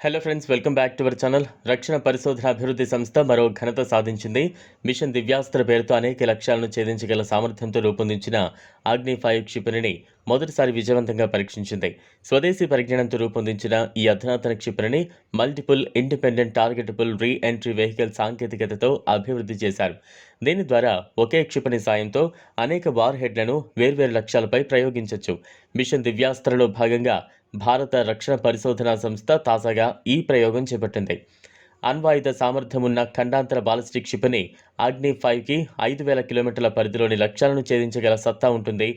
Hello friends welcome back to our channel రక్షణ పరిశోధన అభివృద్ధి సంస్థ మరో ఘనత సాధించింది. మిషన్ దివ్యాస్త్ర పేరుతో అనేక లక్ష్యాలను ఛేదించగల సామర్థ్యంతో రూపొందించిన అగ్ని ఫైవ్ క్షిపణిని మొదటిసారి విజయవంతంగా పరీక్షించింది. స్వదేశీ పరిజ్ఞానంతో రూపొందించిన ఈ అధునాతన క్షిపణిని multiple independent targetable reentry vehicle సాంకేతికతతో అభివృద్ధి చేశారు. దీని ద్వారా ఒకే క్షిపణి సాయంతో అనేక వార్ హెడ్లను వేర్వేరు లక్ష్యాలపై ప్రయోగించవచ్చు మిషన్ దివ్యాస్త్రలో భాగంగా భారత రక్షణ పరిశోధనా సంస్థ తాజాగా ఈ ప్రయోగం చేపట్టింది. అణ్వాయుధ సామర్థ్యమున్న ఖండాంతర బాలిస్టిక్ క్షిపణి అగ్ని ఫైవ్కి ఐదు వేల కిలోమీటర్ల పరిధిలోని లక్ష్యాలను ఛేదించగల సత్తా ఉంటుంది.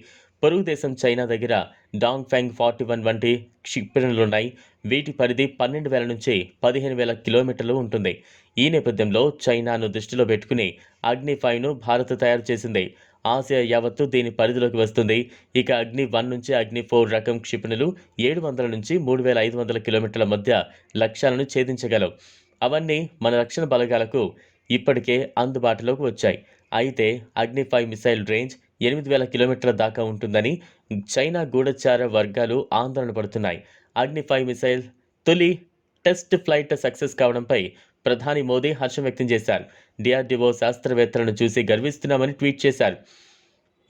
పొరుగు దేశం చైనా దగ్గర డాంగ్ ఫెంగ్ ఫార్టీ వన్ వంటి క్షిపణులున్నాయి. వీటి పరిధి పన్నెండు వేల నుంచి పదిహేను వేల కిలోమీటర్లు ఉంటుంది. ఈ నేపథ్యంలో చైనాను దృష్టిలో పెట్టుకుని అగ్ని ఫైవ్ను భారత్ తయారు చేసింది. ఆసియా యావత్తు దీని పరిధిలోకి వస్తుంది. ఇక అగ్ని వన్ నుంచి అగ్ని ఫోర్ రకం క్షిపణులు ఏడు వందల నుంచి మూడు వేల ఐదు వందల కిలోమీటర్ల మధ్య లక్ష్యాలను ఛేదించగలవు. అవన్నీ మన రక్షణ బలగాలకు ఇప్పటికే అందుబాటులోకి వచ్చాయి. అయితే అగ్ని ఫైవ్ మిసైల్ రేంజ్ ఎనిమిది వేల కిలోమీటర్ల దాకా ఉంటుందని చైనా గూఢచార వర్గాలు ఆందోళన పడుతున్నాయి. అగ్నిఫై మిసైల్ తొలి టెస్ట్ ఫ్లైట్ సక్సెస్ కావడంపై ప్రధాని మోదీ హర్షం వ్యక్తం చేశారు. డిఆర్డిఓ శాస్త్రవేత్తలను చూసి గర్విస్తున్నామని ట్వీట్ చేశారు.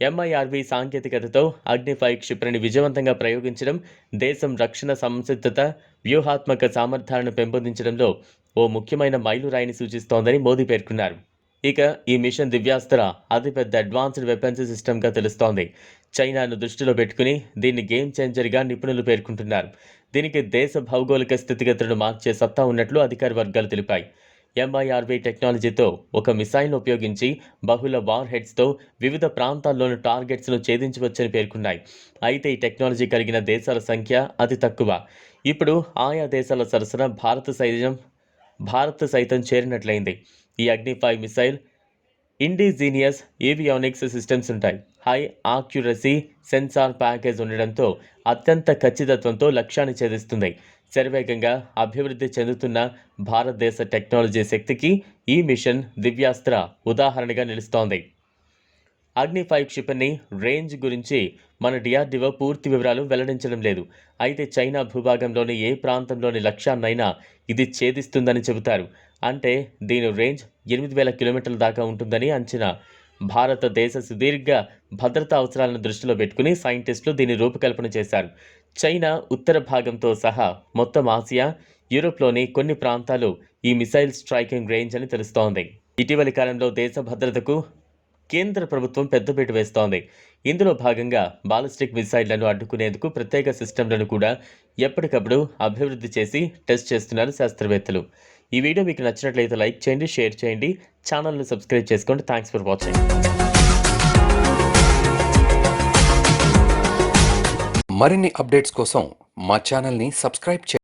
ఎంఐఆర్వి సాంకేతికతతో అగ్నిఫై క్షిపణిని విజయవంతంగా ప్రయోగించడం దేశం రక్షణ సంసిద్ధత వ్యూహాత్మక సామర్థ్యాలను పెంపొందించడంలో ఓ ముఖ్యమైన మైలురాయిని సూచిస్తోందని మోదీ పేర్కొన్నారు. ఇక ఈ మిషన్ దివ్యాస్త్ర అతిపెద్ద అడ్వాన్స్డ్ వెపన్స్ సిస్టమ్గా తెలుస్తోంది. చైనాను దృష్టిలో పెట్టుకుని దీన్ని గేమ్ చేంజర్గా నిపుణులు పేర్కొంటున్నారు. దీనికి దేశ భౌగోళిక స్థితిగతులను మార్చే సత్తా ఉన్నట్లు అధికార వర్గాలు తెలిపాయి. ఎంఐఆర్వి టెక్నాలజీతో ఒక మిసైల్ను ఉపయోగించి బహుళ వార్ హెడ్స్తో వివిధ ప్రాంతాల్లోని టార్గెట్స్ను ఛేదించవచ్చని పేర్కొన్నాయి. అయితే ఈ టెక్నాలజీ కలిగిన దేశాల సంఖ్య అతి తక్కువ. ఇప్పుడు ఆయా దేశాల సరసన భారత సైన్యం భారత్ సైతం చేరినట్లయింది. ఈ Agni five missile indigenous avionics systems ఉంటాయి. హై ఆక్యురసీ సెన్సార్ ప్యాకేజ్ ఉండడంతో అత్యంత ఖచ్చితత్వంతో లక్ష్యాన్ని ఛేదిస్తుంది. శరవేగంగా అభివృద్ధి చెందుతున్న భారతదేశ టెక్నాలజీ శక్తికి ఈ మిషన్ దివ్యాస్త్ర ఉదాహరణగా నిలుస్తోంది. అగ్ని ఫైవ్ క్షిపణి రేంజ్ గురించి మన డిఆర్డిఓ పూర్తి వివరాలు వెల్లడించడం లేదు. అయితే చైనా భూభాగంలోని ఏ ప్రాంతంలోని లక్ష్యాన్నైనా ఇది ఛేదిస్తుందని చెబుతారు. అంటే దీని రేంజ్ ఎనిమిది వేల కిలోమీటర్ల దాకా ఉంటుందని అంచనా. భారతదేశ సుదీర్ఘ భద్రతా అవసరాలను దృష్టిలో పెట్టుకుని సైంటిస్టులు దీని రూపకల్పన చేశారు. చైనా ఉత్తర భాగంతో సహా మొత్తం ఆసియా యూరోప్లోని కొన్ని ప్రాంతాలు ఈ మిసైల్ స్ట్రైకింగ్ రేంజ్ అని తెలుస్తోంది. ఇటీవలి కాలంలో దేశ భద్రతకు కేంద్ర ప్రభుత్వం పెద్దపీట వేస్తోంది. ఇందులో భాగంగా బాలిస్టిక్ మిసైళ్ళను అడ్డుకునేందుకు ప్రత్యేక సిస్టంలను కూడా ఎప్పటికప్పుడు అభివృద్ధి చేసి టెస్ట్ చేస్తున్నారు శాస్త్రవేత్తలు. ఈ వీడియో మీకు నచ్చినట్లయితే లైక్ చేయండి షేర్ చేయండి. ఛానల్ని సబ్స్క్రైబ్ చేసుకోండి. Thanks for watching. మరిన్ని అప్డేట్స్ కోసం మా ఛానల్ని సబ్స్క్రైబ్ చేయండి